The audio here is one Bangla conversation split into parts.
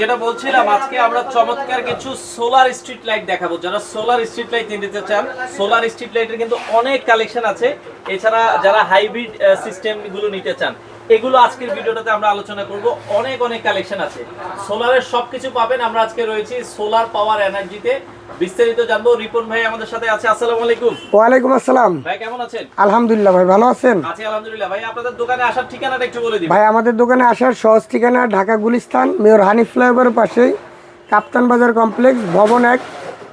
যেটা বলছিলাম, আজকে আমরা চমৎকার কিছু সোলার স্ট্রিট লাইট দেখাবো। যারা সোলার স্ট্রিট লাইট নিতে চান সোলার স্ট্রিট লাইটের কিন্তু অনেক কালেকশন আছে। এছাড়া যারা হাইব্রিড সিস্টেমগুলো নিতে চান এগুলো আজকের ভিডিওটাতে আমরা আলোচনা করব। অনেক অনেক কালেকশন আছে। সোলারের সবকিছু পাবেন। আমরা আজকে রয়েছি সোলার পাওয়ার এনার্জিতে বিস্তারিত জানব। রিপন ভাই আমাদের সাথে আছে। আসসালামু আলাইকুম। ওয়ালাইকুম আসসালাম। ভাই কেমন আছেন? আলহামদুলিল্লাহ ভাই ভালো আছেন? আছি আলহামদুলিল্লাহ। ভাই আপনাদের দোকানে আসার ঠিকানাটা একটু বলে দিন ভাই আমাদের দোকানে আসার সহজ ঠিকানা ঢাকা গুলিস্তান মেয়র হানিফ ফ্লাইওভারের পাশেই কাপ্তান বাজার কমপ্লেক্স ভবন এক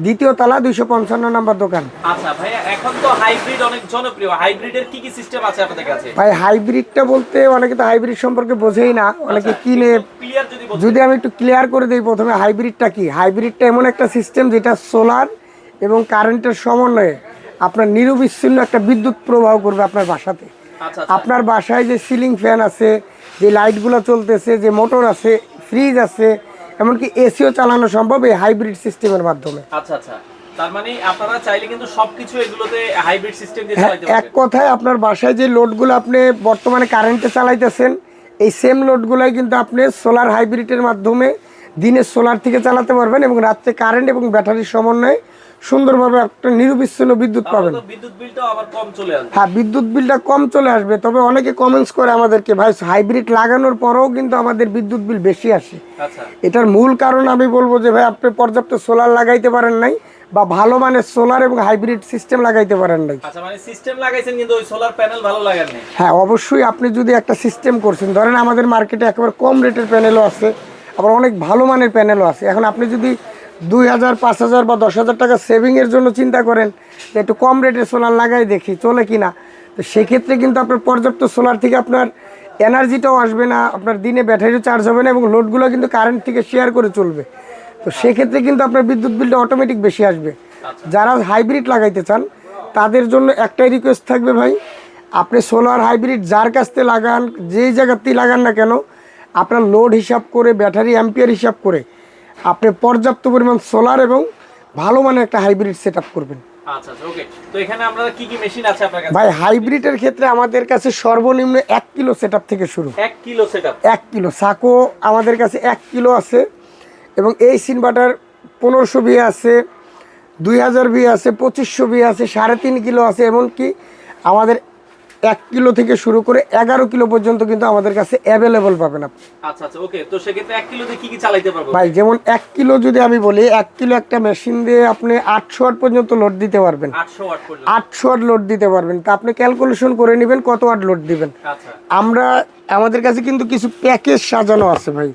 দ্বিতীয় তলা দুইশো পঞ্চান্ন নম্বর দোকান। আচ্ছা ভাইয়া এখন তো হাইব্রিড অনেক জনপ্রিয়। হাইব্রিডের কি কি সিস্টেম আছে আপনাদের কাছে? ভাই হাইব্রিডটা বলতে অনেকে তো হাইব্রিড সম্পর্কে বোঝেই না অনেকে কিনে। যদি আমি একটু ক্লিয়ার করে দিই প্রথমে হাইব্রিডটা কি? হাইব্রিডটা এমন একটা সিস্টেম যেটা সোলার এবং কারেন্টের সমন্বয়ে আপনার নিরবিচ্ছিন্ন একটা বিদ্যুৎ প্রবাহ করবে আপনার বাসাতে। আচ্ছা আপনার বাসায় যে সিলিং ফ্যান আছে যে লাইটগুলো চলতেছে যে মোটর আছে ফ্রিজ আছে এমনকি এসিও চালানো সম্ভব এই হাইব্রিড সিস্টেমের মাধ্যমে। আচ্ছা আচ্ছা। তার মানে আপনারা চাইলে কিন্তু সবকিছু এগুলোতে হাইব্রিড সিস্টেম দিয়ে হ্যাঁ এক কথায় আপনার বাসায় যে লোডগুলো আপনি বর্তমানে কারেন্টে চালাইতেছেন এই সেম লোডগুলোই কিন্তু আপনি সোলার হাইব্রিডের মাধ্যমে দিনে সোলার থেকে চালাতে পারবেন এবং রাত্রে কারেন্ট এবং ব্যাটারির সমন্বয়ে সুন্দরভাবে একটা নিরবিচ্ছিন্ন বিদ্যুৎ পাবেন। হ্যাঁ বিদ্যুৎ বিলটা কম চলে আসবে তবে অনেকে কমেন্টস করে আমাদেরকে ভাই হাইব্রিড লাগানোর পরেও কিন্তু আমাদের বিদ্যুৎ বিল বেশি আসে। আচ্ছা। এটার মূল কারণ আমি বলব যে ভাই আপনি পর্যাপ্ত সোলার লাগাইতে পারেন নাই বা ভালো মানের সোলার এবং হাইব্রিড সিস্টেম লাগাইতে পারেন নাই। আচ্ছা মানে সিস্টেম লাগাইছেন কিন্তু ওই সোলার প্যানেল ভালো লাগার হ্যাঁ অবশ্যই আপনি যদি একটা সিস্টেম করছেন ধরেন আমাদের মার্কেটে একেবারে কম রেটের প্যানেলও আছে আবার অনেক ভালো মানের প্যানেলও আছে। এখন আপনি যদি দুই হাজার, পাঁচ হাজার বা দশ হাজার টাকা সেভিংয়ের জন্য চিন্তা করেন যে একটু কম রেটের সোলার লাগাই দেখি, চলে কি না তো সেক্ষেত্রে কিন্তু আপনার পর্যাপ্ত সোলার থেকে আপনার এনার্জিটাও আসবে না, আপনার দিনে ব্যাটারিও চার্জ হবে না এবং লোডগুলো কিন্তু কারেন্ট থেকে শেয়ার করে চলবে। তো সেক্ষেত্রে কিন্তু আপনার বিদ্যুৎ বিলটা অটোমেটিক বেশি আসবে। যারা হাইব্রিড লাগাইতে চান, তাদের জন্য একটাই রিকোয়েস্ট থাকবে ভাই, আপনি সোলার হাইব্রিড যার কাছ থেকে লাগান, যেই জায়গাতেই লাগান না কেন, আপনার লোড হিসাব করে ব্যাটারি অ্যাম্পিয়ার হিসাব করে আপনি পর্যাপ্ত পরিমাণ সোলার এবং ভালো মানের একটা হাইব্রিড সেট করবেন। আচ্ছা আচ্ছা ভাই হাইব্রিডের ক্ষেত্রে আমাদের কাছে সর্বনিম্ন এক কিলো সেট থেকে শুরু। এক কিলো সেটআপ এক কিলো সাকো আমাদের কাছে এক কিলো আছে এবং এই সিনভার্টার পনেরোশো বিয়ে আছে দুই হাজার বিয়ে আছে পঁচিশশো বিয়ে আছে সাড়ে তিন কিলো আছে এমনকি আমাদের এক কিলো থেকে শুরু করে এগারো কিলো পর্যন্ত কিন্তু আমাদের কাছে অ্যাভেলেবল পাবেন আপনি। আচ্ছা আচ্ছা ওকে তো সেক্ষেত্রে এক কিলোতে কি কি চালাইতে পারব? ভাই যেমন এক কিলো যদি আমি বলি এক কিলো একটা মেশিন দিয়ে আপনি আটশো ওয়াট পর্যন্ত লোড দিতে পারবেন। আটশো ওয়াট ওয়াট লোড দিতে পারবেন। তা আপনি ক্যালকুলেশন করে নেবেন কত ওয়াট লোড দিবেন। আচ্ছা। আমরা আমাদের কাছে কিন্তু কিছু প্যাকেজ সাজানো আছে ভাই।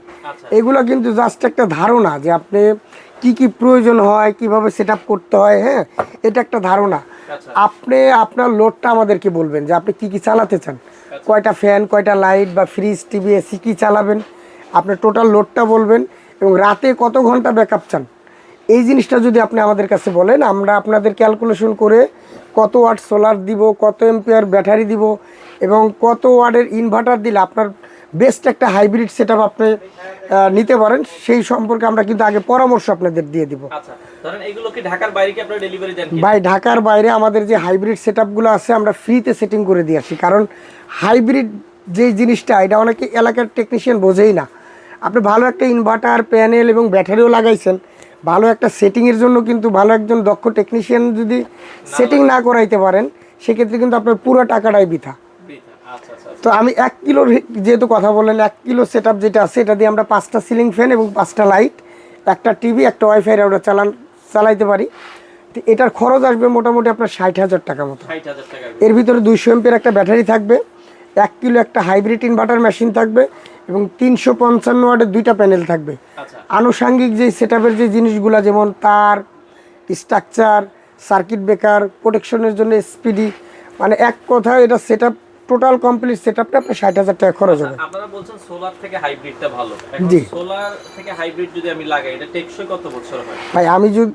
এগুলো কিন্তু জাস্ট একটা ধারণা যে আপনি কি কি প্রয়োজন হয় কীভাবে সেট করতে হয় হ্যাঁ? এটা একটা ধারণা। আপনি আপনার লোডটা আমাদেরকে বলবেন যে আপনি কি কি চালাতে চান? কয়টা ফ্যান কয়টা লাইট বা ফ্রিজ টিভি এসি কি চালাবেন? আপনার টোটাল লোডটা বলবেন এবং রাতে কত ঘণ্টা ব্যাকআপ চান? এই জিনিসটা যদি আপনি আমাদের কাছে বলেন আমরা আপনাদের ক্যালকুলেশন করে কত ওয়াট সোলার দিব কত এম্পিয়ার ব্যাটারি দিব এবং কত ওয়াটের ইনভার্টার দিলে আপনার বেস্ট একটা হাইব্রিড সেট আপনি নিতে পারেন। সেই সম্পর্কে আমরা কিন্তু আগে পরামর্শ আপনাদের দিয়ে দিব। আচ্ছা ভাই ঢাকার বাইরে আমাদের যে হাইব্রিড সেট আছে আমরা ফ্রিতে সেটিং করে দিয়ে আসি। কারণ হাইব্রিড যে জিনিসটা এটা অনেকে এলাকার টেকনিশিয়ান বোঝেই না। আপনি ভালো একটা ইনভার্টার প্যানেল এবং ব্যাটারিও লাগাইছেন। ভালো একটা সেটিংয়ের জন্য কিন্তু ভালো একজন দক্ষ টেকনিশিয়ান যদি সেটিং না করাইতে পারেন সেক্ষেত্রে কিন্তু আপনার পুরো টাকাটাই বৃথা। তো আমি এক কিলোর যেহেতু কথা বললেন এক কিলো সেট যেটা আছে এটা দিয়ে আমরা পাঁচটা সিলিং ফ্যান এবং পাঁচটা লাইট একটা টিভি একটা ওয়াইফাই আমরা চালান চালাইতে পারি। তো এটার খরচ আসবে মোটামুটি আপনার ষাট হাজার টাকা মতো। এর ভিতরে দুইশো এমপের একটা ব্যাটারি থাকবে এক কিলো একটা হাইব্রিড ইনভার্টার মেশিন থাকবে এবং তিনশো পঞ্চান্ন ওয়ার্ডের দুইটা প্যানেল থাকবে। আচ্ছা। আনুষাঙ্গিক যে সেট যে জিনিসগুলো যেমন তার স্ট্রাকচার সার্কিট ব্রেকার প্রোটেকশনের জন্য স্পিডি মানে এক কথায় এটা set up total complete set আপটা আপনার ষাট হাজার টাকা খরচ হবে। আপনারা বলছেন সোলার থেকে হাইব্রিডটা ভালো। এখন জি। সোলার থেকে হাইব্রিড যদি আমি লাগাই এটা টেকসই কত বছর হয়? ভাই আমি যদি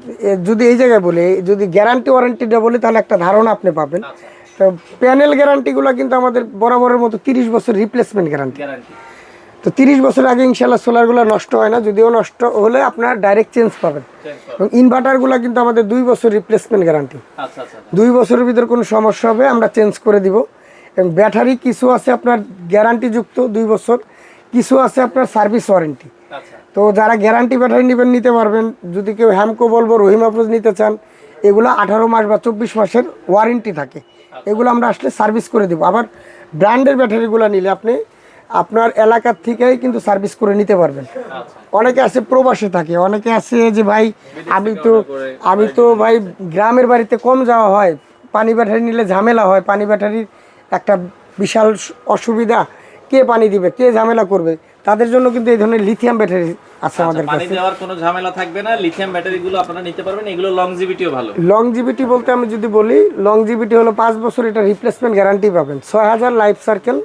যদি এই জায়গায় বলি যদি গ্যারান্টি ওয়ারেন্টিটা বলি তাহলে একটা ধারণা আপনি পাবেন। আচ্ছা। তো প্যানেল গ্যারান্টিগুলো কিন্তু আমাদের বরাবরের মতো তিরিশ বছর রিপ্লেসমেন্ট গ্যারান্টি গ্যারান্টি তো তিরিশ বছর আগে ইনশাল্লাহ সোলারগুলো নষ্ট হয় না যদিও নষ্ট হলে আপনার ডাইরেক্ট চেঞ্জ পাবেন। এবং ইনভার্টারগুলো কিন্তু আমাদের দুই বছর রিপ্লেসমেন্ট গ্যারান্টি আচ্ছা আচ্ছা। দুই বছরের ভিতর কোনো সমস্যা হবে আমরা চেঞ্জ করে দিব। এবং ব্যাটারি কিছু আছে আপনার গ্যারান্টিযুক্ত দুই বছর কিছু আছে আপনার সার্ভিস ওয়ারেন্টি আচ্ছা। তো তো যারা গ্যারান্টি ব্যাটারি নেবেন নিতে পারবেন। যদি কেউ হ্যামকো বলব রহিম আফরোজ নিতে চান এগুলো আঠারো মাস বা চব্বিশ মাসের ওয়ারেন্টি থাকে। এগুলো আমরা আসলে সার্ভিস করে দেবো। আবার ব্র্যান্ডের ব্যাটারিগুলো নিলে আপনি আপনার এলাকার থেকেই কিন্তু সার্ভিস করে নিতে পারবেন। আচ্ছা। অনেকে আছে প্রবাসে থাকে অনেকে আছে যে ভাই আমি তো আমি তো ভাই গ্রামের বাড়িতে কম যাওয়া হয় পানি ব্যাটারি নিলে ঝামেলা হয় পানি ব্যাটারির একটা বিশাল অসুবিধা কে পানি দিবে কে ঝামেলা করবে? তাদের জন্য কিন্তু এই ধরনের লিথিয়াম ব্যাটারি আছে আমাদের আচ্ছা, পানি কাছে। দেওয়ার কোনো ঝামেলা থাকবে না লিথিয়াম ব্যাটারি গুলো আপনারা নিতে পারবেন এগুলো লংজিভিটিও ভালো। লংজিভিটি বলতে আমি যদি বলি লংজিভিটি হলো পাঁচ বছর এটা রিপ্লেসমেন্ট গ্যারান্টি পাবেন। ছয় হাজার লাইফ সার্কেল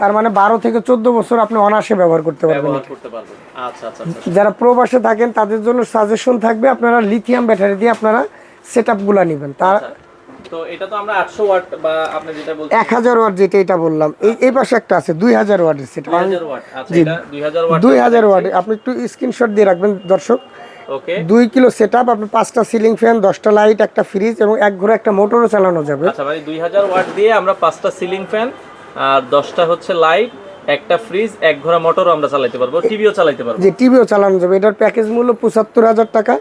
তার মানে বারো থেকে চোদ্দ বছর আপনি অনায়াসে ব্যবহার করতে পারবেন। ব্যবহার করতে পারবেন। আচ্ছা আচ্ছা আচ্ছা যারা প্রবাসে থাকেন তাদের জন্য সাজেশন থাকবে আপনারা লিথিয়াম ব্যাটারি দিয়ে আপনারা সেট আপগুলো নেবেন। তার তো এটা তো আমরা আটশো ওয়াট বা আপনি যেটা বলছেন এক হাজার ওয়াট যেটা এটা বললাম এই এই পাশে একটা আছে দুই হাজার ওয়াটের সেটা। দুই হাজার ওয়াট আচ্ছা এটা ওয়াট ওয়াট আপনি একটু স্ক্রিনশট দিয়ে রাখবেন দর্শক। ওকে দুই কিলো সেট আপ আপনি পাঁচটা সিলিং ফ্যান দশটা লাইট একটা ফ্রিজ এবং এক ঘরে একটা মোটরও চালানো যাবে। আচ্ছা ভাই দুই হাজার ওয়াট দিয়ে আমরা পাঁচটা সিলিং ফ্যান আর দশটা হচ্ছে লাইট একটা ফ্রিজ এক ঘোড়া মোটরও আমরা চালাইতে পারব টিভিও চালাইতে পারব। যে টিভিও চালানো যাবে। এটার প্যাকেজ মূল্য পঁচাত্তর হাজার টাকা।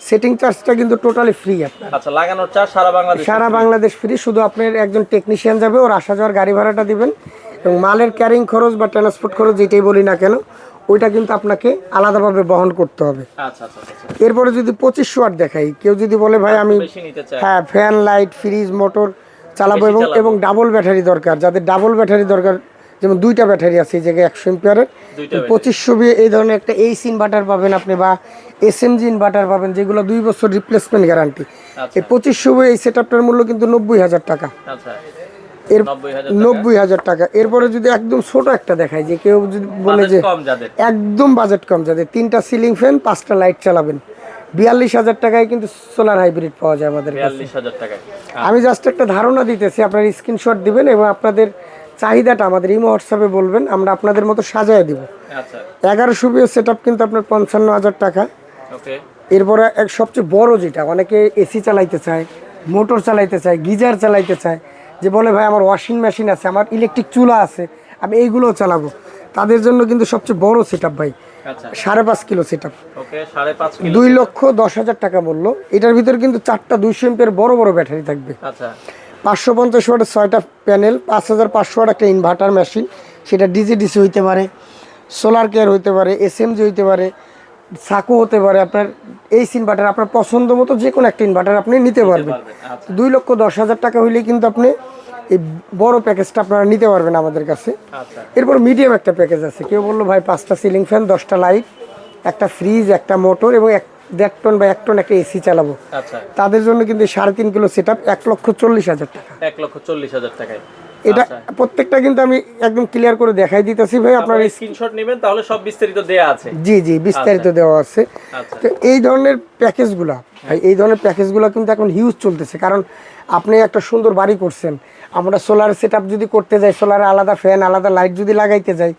সেটিং চার্জটা কিন্তু টোটালি ফ্রি আপনার। আচ্ছা লাগানোর চার্জ সারা বাংলাদেশ সারা বাংলাদেশ ফ্রি শুধু আপনার একজন টেকনিশিয়ান যাবে ওর আসা যাওয়ার গাড়ি ভাড়াটা দিবেন। এবং মালের ক্যারিং খরচ বা ট্রান্সপোর্ট খরচ যেটাই বলি না কেন ওইটা কিন্তু আপনাকে আলাদাভাবে বহন করতে হবে। আচ্ছা আচ্ছা আচ্ছা এরপরে যদি পঁচিশশো ওয়াট দেখাই কেউ যদি বলে ভাই আমি হ্যাঁ ফ্যান লাইট ফ্রিজ মোটর চালাবো এবং এবং ডাবল ব্যাটারি দরকার। যাদের ডাবল ব্যাটারি দরকার যেমন দুইটা ব্যাটারি আছে এই জায়গায় একশো এম্পিয়ারের পঁচিশশো বি এই ধরনের একটা এইচ ইনভার্টার পাবেন আপনি বা এস এম জি ইনভার্টার পাবেন যেগুলো দুই বছর রিপ্লেসমেন্ট গ্যারান্টি আচ্ছা। এই পঁচিশশো এই সেট মূল্য কিন্তু নব্বই হাজার টাকা। আচ্ছা। এর নব্বই হাজার টাকা। এরপরে যদি একদম ছোট একটা দেখায় যে কেউ যদি বলে যে একদম বাজেট কম যাদের। তিনটা সিলিং ফ্যান পাঁচটা লাইট চালাবেন। বিয়াল্লিশ হাজার টাকায় কিন্তু সোলার হাইব্রিড পাওয়া যায় আমাদের টাকায়। আমি জাস্ট একটা ধারণা দিতেছি আপনার স্ক্রিনশট দিবেন এবং আপনাদের চাহিদাটা আমাদের ইমো হোয়াটসঅ্যাপে বলবেন আমরা আপনাদের মতো সাজায় দিব। এগারোশো বিয়ের সেট আপ কিন্তু আপনার পঞ্চান্ন হাজার টাকা। এরপরে এক সবচেয়ে বড় যেটা অনেকে এসি চালাইতে চায় মোটর চালাইতে চায় গিজার চালাইতে চায় যে বলে ভাই আমার ওয়াশিং মেশিন আছে আমার ইলেকট্রিক চুলা আছে আমি এইগুলোও চালাবো। তাদের জন্য কিন্তু সবচেয়ে বড় সেট ভাই আচ্ছা। সাড়ে পাঁচ কিলো সেট দুই লক্ষ দশ হাজার টাকা বলল। এটার ভিতরে কিন্তু চারটা দুইশো এমপের বড় বড় ব্যাটারি থাকবে। আচ্ছা। পাঁচশো পঞ্চাশ ওয়াটের ছয়টা প্যানেল পাঁচ হাজার পাঁচশো ওয়াট একটা ইনভার্টার মেশিন সেটা ডিজি ডিসি হইতে পারে সোলার কেয়ার হইতে পারে এসএমজি হইতে পারে সাকো হতে পারে আপনার এই ইনভার্টার আপনার পছন্দ মতো যে কোনো একটা ইনভার্টার আপনি নিতে পারবেন। আচ্ছা। দুই লক্ষ দশ হাজার টাকা হইলে কিন্তু আপনি এই বড় প্যাকেজটা আপনারা নিতে পারবেন আমাদের কাছে। আচ্ছা। এরপর মিডিয়াম একটা প্যাকেজ আছে। কেউ বলল ভাই পাঁচটা সিলিং ফ্যান দশটা লাইট একটা ফ্রিজ একটা মোটর এবং এক দেড় টন বা এক টন একটা এসি চালাবো। আচ্ছা। তাদের জন্য কিন্তু সাড়ে তিন কিলো সেট আপ এক লক্ষ চল্লিশ হাজার টাকা। এক লক্ষ চল্লিশ হাজার টাকায়। এটা আচ্ছা। প্রত্যেকটা কিন্তু আমি একদম ক্লিয়ার করে দেখাই দিতেছি ভাই আপনার স্ক্রিনশট নেবেন তাহলে সব বিস্তারিত দেয়া আছে। জি জি বিস্তারিত দেওয়া আছে। আচ্ছা। তো এই ধরনের প্যাকেজগুলা ভাই এই ধরনের প্যাকেজগুলো কিন্তু এখন হিউজ চলতেছে কারণ আপনি একটা সুন্দর বাড়ি করছেন আমরা সোলার সেট যদি করতে যাই সোলারে আলাদা ফ্যান আলাদা লাইট যদি লাগাইতে যাই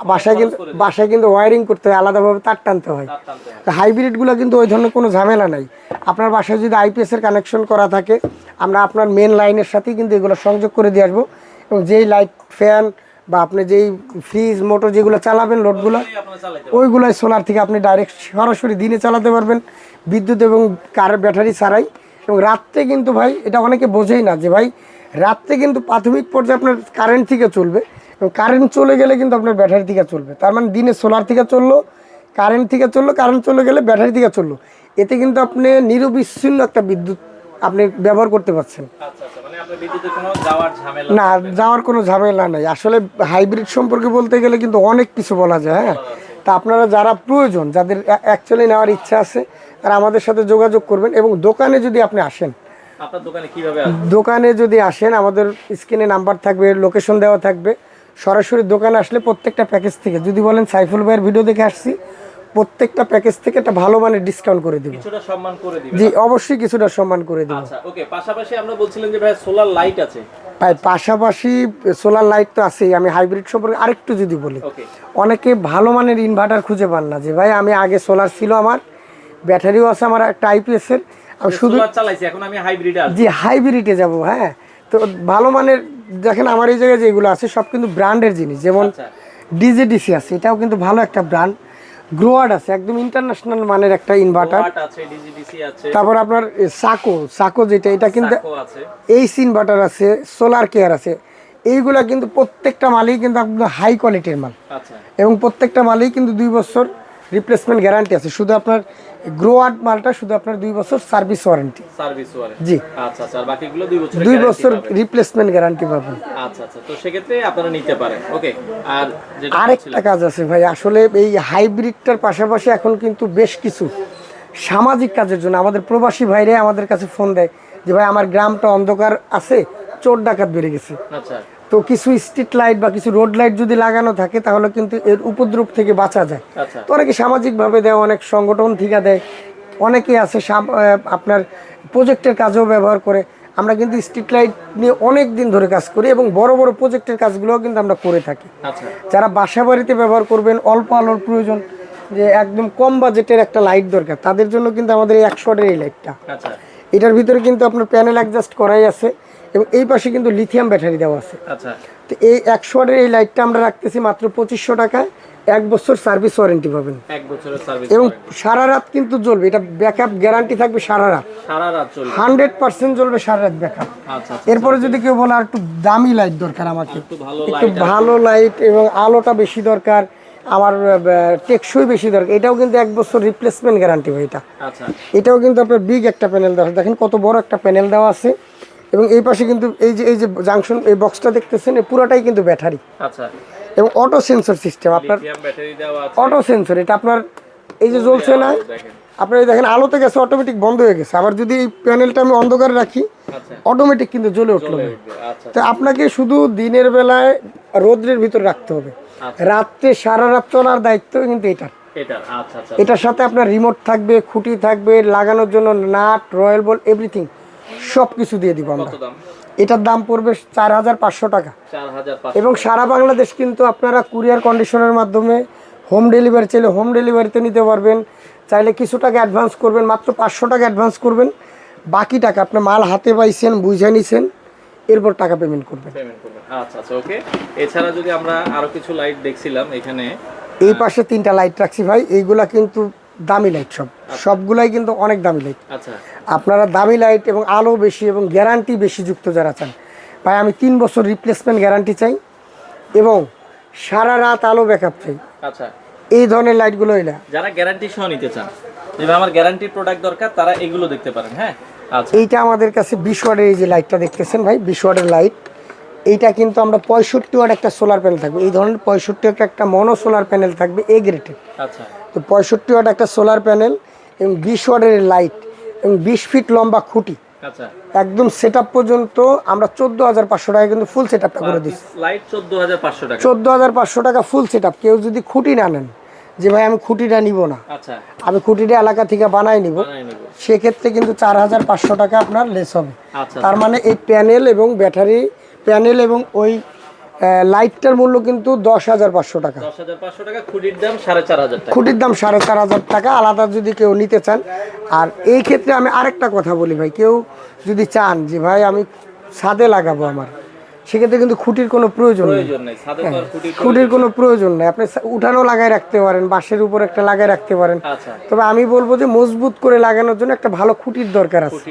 বাসায় কিন্তু বাসায় কিন্তু ওয়ারিং করতে হয় আলাদাভাবে তার টানতে হয়। হবে। হাইব্রিডগুলো কিন্তু ওই ধরনের কোনো ঝামেলা নাই। আপনার বাসায় যদি আইপিএস এর কানেকশন করা থাকে আমরা আপনার মেন লাইনের সাথেই কিন্তু এগুলো সংযোগ করে দিয়ে আসব। এবং যেই লাইট ফ্যান বা আপনি যেই ফ্রিজ মোটর যেগুলো চালাবেন লোডগুলো ওইগুলোই সোলার থেকে আপনি ডাইরেক্ট সরাসরি দিনে চালাতে পারবেন বিদ্যুৎ এবং কার ব্যাটারি ছাড়াই। এবং রাত্রে কিন্তু ভাই এটা অনেকে বোঝেই না যে ভাই রাত্রে কিন্তু প্রাথমিক পর্যায়ে আপনার কারেন্ট থেকে চলবে এবং কারেন্ট চলে গেলে কিন্তু আপনার ব্যাটারি থেকে চলবে। তার মানে দিনে সোলার থেকে চলল কারেন্ট থেকে চলল কারেন্ট চলে গেলে ব্যাটারি থেকে চলল। এতে কিন্তু আপনি নিরবিচ্ছিন্ন একটা বিদ্যুৎ আপনি ব্যবহার করতে পারছেন। আচ্ছা আচ্ছা মানে না যাওয়ার কোনো ঝামেলা নাই। আসলে হাইব্রিড সম্পর্কে বলতে গেলে কিন্তু অনেক কিছু বলা যায় হ্যাঁ? তা আপনারা যারা প্রয়োজন যাদের অ্যাকচুয়ালি নেওয়ার ইচ্ছা আছে তারা আমাদের সাথে যোগাযোগ করবেন এবং দোকানে যদি আপনি আসেন দোকানে দোকানে যদি আসেন আমাদের স্ক্রিনে নাম্বার থাকবে লোকেশন দেওয়া থাকবে। সরাসরি দোকানে আসলে প্রত্যেকটা প্যাকেজ থেকে যদি বলেন সাইফুল ভাইয়ের ভিডিও দেখে আসছি প্রত্যেকটা প্যাকেজ থেকে একটা ভালো মানের ডিসকাউন্ট করে দিব। কিছুটা সম্মান করে দিবেন। জি অবশ্যই কিছুটা সম্মান করে দিব। আচ্ছা ওকে পাশাপাশি আমরা বলছিলেন যে ভাই সোলার লাইট আছে। ভাই পাশাপাশি সোলার লাইট তো আছেই। আমি হাইব্রিড সম্পর্কে আরেকটু যদি বলি ওকে অনেকে ভালো মানের ইনভার্টার খুঁজে পান না যে ভাই আমি আগে সোলার ছিল আমার ব্যাটারিও আছে আমার একটা আইপিএস এর। আমি শুধু চালাইছি এখন আমি হাইব্রিডে জি হাইব্রিডে যাব হ্যাঁ। তো ভালো মানের দেখেন আমার এই জায়গায় যেগুলো আছে সব কিন্তু ব্র্যান্ডের জিনিস। যেমন আচ্ছা। ডিজেডিসি আছে এটাও কিন্তু ভালো একটা ব্র্যান্ড গ্রোয়ার্ড আছে একদম ইন্টারন্যাশনাল মানের একটা ইনভার্টার তারপর আপনার সাকো সাকো যেটা এটা কিন্তু এইচ ইনভার্টার আছে সোলার কেয়ার আছে। এইগুলা কিন্তু প্রত্যেকটা মালই কিন্তু আপনার হাই কোয়ালিটির মাল। আচ্ছা। এবং প্রত্যেকটা মালই কিন্তু দুই বছর রিপ্লেসমেন্ট গ্যারান্টি আছে। শুধু আপনার গ্রোয়ার্ড মালটা শুধু আপনার দুই বছর সার্ভিস ওয়ারেন্টি সার্ভিস ওয়ারেন্টি জি। আচ্ছা আচ্ছা আর বাকিগুলো দুই বছর দুই বছর রিপ্লেসমেন্ট গ্যারান্টি পাবেন। আচ্ছা আচ্ছা তো সেক্ষেত্রে আপনারা নিতে পারেন। ওকে আর যেটা আরেকটা কাজ আছে ভাই আসলে এই হাইব্রিডটার পাশাপাশি এখন কিন্তু বেশ কিছু সামাজিক কাজের জন্য আমাদের প্রবাসী ভাইরে আমাদের কাছে ফোন দেয় যে ভাই আমার গ্রামটা অন্ধকার আছে চোর ডাকাত বেড়ে গেছে। আচ্ছা। তো কিছু স্ট্রিট লাইট বা কিছু রোড লাইট যদি লাগানো থাকে তাহলে কিন্তু এর উপদ্রব থেকে বাঁচা যায়। আচ্ছা। তো অনেকে সামাজিকভাবে দেয় অনেক সংগঠন ঠিকা দেয়। অনেকে আছে আপনার প্রজেক্টের কাজেও ব্যবহার করে। আমরা কিন্তু স্ট্রিট লাইট নিয়ে অনেক দিন ধরে কাজ করি এবং বড় বড় প্রজেক্টের কাজগুলোও কিন্তু আমরা করে থাকি। আচ্ছা। যারা বাসা বাড়িতে ব্যবহার করবেন অল্প আলোর প্রয়োজন যে একদম কম বাজেটের একটা লাইট দরকার তাদের জন্য কিন্তু আমাদের এই একশো এই লাইটটা আচ্ছা। এটার ভিতরে কিন্তু আপনার প্যানেল অ্যাডজাস্ট করাই আছে। এবং এই পাশে কিন্তু লিথিয়াম ব্যাটারি দেওয়া আছে। আচ্ছা। তো এই একশো ওয়াটের এই লাইটটা আমরা রাখতেছি মাত্র পঁচিশশো টাকায়। এক বছর সার্ভিস ওয়ারেন্টি পাবেন। এক বছরের সার্ভিস এবং সারা রাত কিন্তু জ্বলবে। এটা ব্যাকআপ গ্যারান্টি থাকবে সারা রাত। সারা রাত চলবে হান্ড্রেড পার্সেন্ট জ্বলবে সারা রাত ব্যাকআপ আচ্ছা আচ্ছা এরপরে যদি কেউ বলে আর একটু দামি লাইট দরকার আমাকে একটু ভালো লাইট এবং আলোটা বেশি দরকার আমার টেকসই বেশি দরকার এটাও কিন্তু এক বছর রিপ্লেসমেন্ট গ্যারান্টি হয় এটা। আচ্ছা। এটাও কিন্তু আপনার বিগ একটা প্যানেল দেওয়া আছে। দেখেন কত বড় একটা প্যানেল দেওয়া আছে। এবং এই পাশে কিন্তু এই যে এই যে জাংশন এই বক্সটা দেখতেছেন এই পুরোটাই কিন্তু ব্যাটারি আচ্ছা। এবং অটো সেন্সর সিস্টেম আপনার অটো সেন্সর এটা আপনার এই যে জ্বলছে না আপনার দেখেন আলোতে গেছে অটোমেটিক বন্ধ হয়ে গেছে। আবার যদি এই প্যানেলটা আমি অন্ধকারে রাখি আচ্ছা। অটোমেটিক কিন্তু জ্বলে উঠল আচ্ছা। তো আপনাকে শুধু দিনের বেলায় রোদ্রের ভিতর রাখতে হবে। আচ্ছা। রাত্রে সারা রাত চলার দায়িত্ব কিন্তু এটার। এটা আচ্ছা আচ্ছা। এটার সাথে আপনার রিমোট থাকবে খুঁটি থাকবে লাগানোর জন্য নাট রয়্যাল বল এভরিথিং সব কিছু দিয়ে দিব আমরা। এটার দাম পড়বে চার হাজার পাঁচশো টাকা। এবং সারা বাংলাদেশ কিন্তু আপনারা কুরিয়ার কন্ডিশনের মাধ্যমে হোম ডেলিভারি চাইলে হোম ডেলিভারিতে নিতে পারবেন। চাইলে কিছু টাকা অ্যাডভান্স করবেন মাত্র পাঁচশো টাকা অ্যাডভান্স করবেন। বাকি টাকা আপনি মাল হাতে পাইছেন বুঝে নিছেন এরপর টাকা পেমেন্ট করবেন। আচ্ছা আচ্ছা ওকে এছাড়া যদি আমরা আরও কিছু লাইট দেখছিলাম এখানে এই পাশে তিনটা লাইট রাখছি ভাই। এইগুলা কিন্তু দামি লাইট সব। সবগুলাই কিন্তু অনেক দামি লাইট আচ্ছা। আপনারা দামি লাইট এবং আলো বেশি এবং গ্যারান্টি বেশি যুক্ত যারা চান। ভাই আমি তিন বছর রিপ্লেসমেন্ট গ্যারান্টি চাই এবং সারা রাত আলো ব্যাকআপ চাই। আচ্ছা। এই ধরনের লাইটগুলো এলা যারা গ্যারান্টি সহ নিতে চান যেভাবে আমার গ্যারান্টি প্রোডাক্ট দরকার তারা এগুলো দেখতে পারেন হ্যাঁ? আচ্ছা। এইটা আমাদের কাছে বিশ ওয়ার্ডের এই যে লাইটটা দেখতেছেন ভাই বিশ ওয়ার্ডের লাইট এইটা কিন্তু আমরা পঁয়ষট্টি ওয়ার্ড একটা সোলার প্যানেল থাকবে। এই ধরনের পঁয়ষট্টি ওয়াট একটা মনো সোলার প্যানেল থাকবে এ গ্রেটেড আচ্ছা। পঁয়ষট্টি ওয়াট একটা সোলার প্যানেল এবং বিশ ওয়ার্ডের লাইট এবং বিশ ফিট লম্বা খুঁটি। আচ্ছা। একদম সেট পর্যন্ত আমরা চোদ্দ হাজার পাঁচশো টাকা কিন্তু ফুল সেট আপটা করে দিচ্ছি চোদ্দ হাজার পাঁচশো টাকা। ফুল সেট আপ কেউ যদি খুঁটি না নেন যে ভাই আমি খুঁটিটা নিব না আচ্ছা। আমি খুঁটিটা এলাকা থেকে বানাই নিব সেক্ষেত্রে কিন্তু চার হাজার পাঁচশো টাকা আপনার লেস হবে। আচ্ছা তার মানে এই প্যানেল এবং ব্যাটারি প্যানেল এবং ওই লাইটটার মূল্য কিন্তু দশ হাজার পাঁচশো টাকা খুঁটির দাম সাড়ে চার হাজার টাকা। খুঁটির দাম সাড়ে চার হাজার টাকা আলাদা যদি কেউ নিতে চান। আর এই ক্ষেত্রে আমি আরেকটা কথা বলি ভাই কেউ যদি চান যে ভাই আমি ছাদে লাগাবো আমার। সেক্ষেত্রে কিন্তু খুঁটির কোনো প্রয়োজন নেই। আর খুঁটির কোনো প্রয়োজন নেই। আপনি উঠানো লাগাই রাখতে পারেন বাঁশের উপর একটা লাগাই রাখতে পারেন। আচ্ছা। তবে আমি বলব যে মজবুত করে লাগানোর জন্য একটা ভালো খুঁটির দরকার আছে।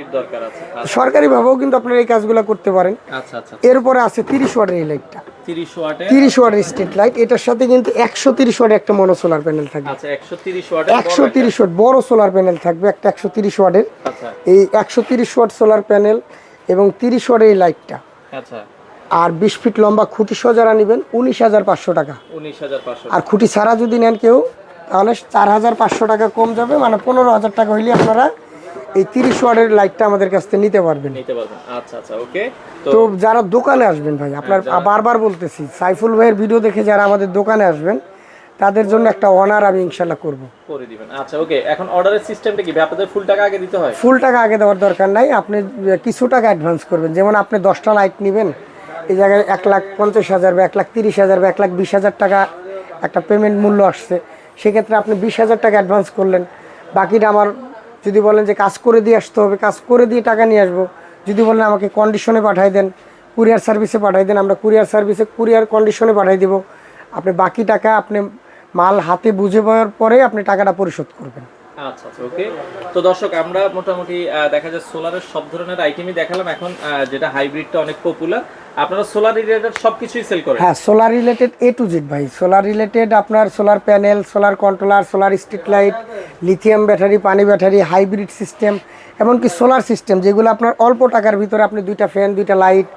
আছে সরকারিভাবেও কিন্তু আপনারা এই কাজগুলো করতে পারেন। আচ্ছা আচ্ছা এরপরে আছে তিরিশ ওয়াটের এই লাইটটা। তিরিশ ওয়াটে তিরিশ ওয়াটের স্ট্রিট লাইট। এটার সাথে কিন্তু একশো তিরিশ ওয়াটের একটা মনো সোলার প্যানেল থাকবে। আচ্ছা একশো তিরিশ ওয়াটে বড় সোলার প্যানেল থাকবে একটা একশো তিরিশ ওয়াটের। আচ্ছা। এই একশো তিরিশ ওয়াট সোলার প্যানেল এবং তিরিশ ওয়াটের এই লাইটটা। আচ্ছা। আর বিশ ফিট লম্বা খুঁটি সহ যারা নেবেন উনিশ হাজার পাঁচশো টাকা। উনিশ হাজার পাঁচশো আর খুঁটি ছাড়া যদি নেন কেউ তাহলে চার হাজার পাঁচশো টাকা কম যাবে মানে পনেরো হাজার টাকা হইলে আপনারা এই তিরিশ ওয়ার্ডের লাইটটা আমাদের কাছ থেকে নিতে পারবেন। নিতে পারবেন। আচ্ছা আচ্ছা ওকে। তো তো যারা দোকানে আসবেন ভাই আপনার বারবার বলতেছি সাইফুল ভাইয়ের ভিডিও দেখে যারা আমাদের দোকানে আসবেন তাদের জন্য একটা অনার আমি ইনশাল্লাহ করব। করে দিবেন। আচ্ছা ওকে। এখন অর্ডারের সিস্টেমটা কি? আপনাদের ফুল টাকা আগে দিতে হয়? ফুল টাকা আগে দেওয়ার দরকার নাই আপনি কিছু টাকা অ্যাডভান্স করবেন। যেমন আপনি দশটা লাইট নেবেন এই জায়গায় এক লাখ পঞ্চাশ হাজার বা এক লাখ তিরিশ হাজার বা এক লাখ বিশ হাজার টাকা একটা পেমেন্ট মূল্য আসছে। সেক্ষেত্রে আপনি বিশ হাজার টাকা অ্যাডভান্স করলেন। বাকিটা আমার যদি বলেন যে কাজ করে দিয়ে আসতে হবে, কাজ করে দিয়ে টাকা নিয়ে আসব। যদি বলেন আমাকে কন্ডিশনে পাঠাই দেন কুরিয়ার সার্ভিসে পাঠাই দেন, আমরা কুরিয়ার সার্ভিসে কুরিয়ার কন্ডিশনে পাঠাই দিব। আপনি বাকি টাকা আপনি মাল হাতে বুঝে পাওয়ার পরে আপনি টাকাটা পরিশোধ করবেন। আচ্ছা আচ্ছা ওকে তো দর্শক, আমরা মোটামুটি দেখা যায় সোলারের সব ধরনের আইটেমই দেখালাম। এখন যেটা হাইব্রিডটা অনেক পপুলার আপনারা সোলার রিলেটেড সবকিছুই সেল করেন? হ্যাঁ solar related A to Z ভাই। সোলার রিলেটেড আপনার solar panel solar controller solar street light lithium battery পানি ব্যাটারি হাইব্রিড সিস্টেম এমনকি সোলার সিস্টেম যেগুলো আপনার অল্প টাকার ভিতরে আপনি দুইটা ফ্যান দুইটা লাইট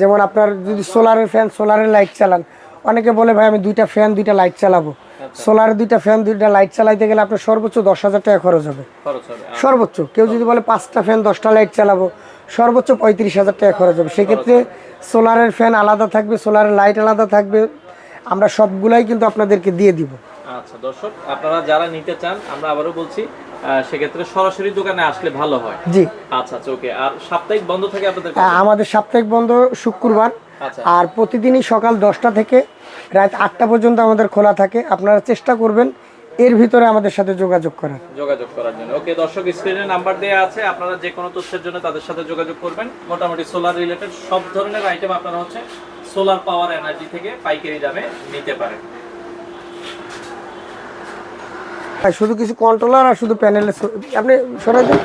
যেমন আপনার যদি সোলারের ফ্যান সোলারের লাইট চালান, অনেকে বলে, ভাই, আমি দুইটা ফ্যান দুইটা লাইট চালাবো। সোলারের দুইটা ফ্যান দুইটা লাইট চালাইতে গেলে আপনার সর্বোচ্চ দশ হাজার টাকা খরচ হবে। সর্বোচ্চ। কেউ যদি বলে পাঁচটা ফ্যান দশটা লাইট চালাবো সর্বোচ্চ পঁয়ত্রিশ হাজার টাকা খরচ হবে। সেক্ষেত্রে সোলারের ফ্যান আলাদা থাকবে সোলারের লাইট আলাদা থাকবে। আমরা সবগুলাই কিন্তু আপনাদেরকে দিয়ে দিব। আচ্ছা দর্শক আপনারা যারা নিতে চান আমরা আবারও বলছি সেক্ষেত্রে সরাসরি দোকানে আসলে ভালো হয়। জি। আচ্ছা আচ্ছা ওকে আর সাপ্তাহিক বন্ধ থাকে আপনাদের আমাদের সাপ্তাহিক বন্ধ শুক্রবার। আচ্ছা আর প্রতিদিনই সকাল দশটা থেকে রাত আটটা পর্যন্ত আমাদের খোলা থাকে। আপনারা চেষ্টা করবেন এর ভিতরে আমাদের সাথে যোগাযোগ করার। যোগাযোগ করার জন্য। ওকে দর্শক স্ক্রিনে নাম্বার দেওয়া আছে। আপনারা যে কোনো তথ্যের জন্য তাদের সাথে যোগাযোগ করবেন। মোটামুটি সোলার রিলেটেড সব ধরনের আইটেম আপনারা হচ্ছে সোলার পাওয়ার এনার্জি থেকে পাইকারি দামে নিতে পারেন। শুধু কিছু কন্ট্রোলার আর শুধু প্যানেলে আপনি সরাই দেন।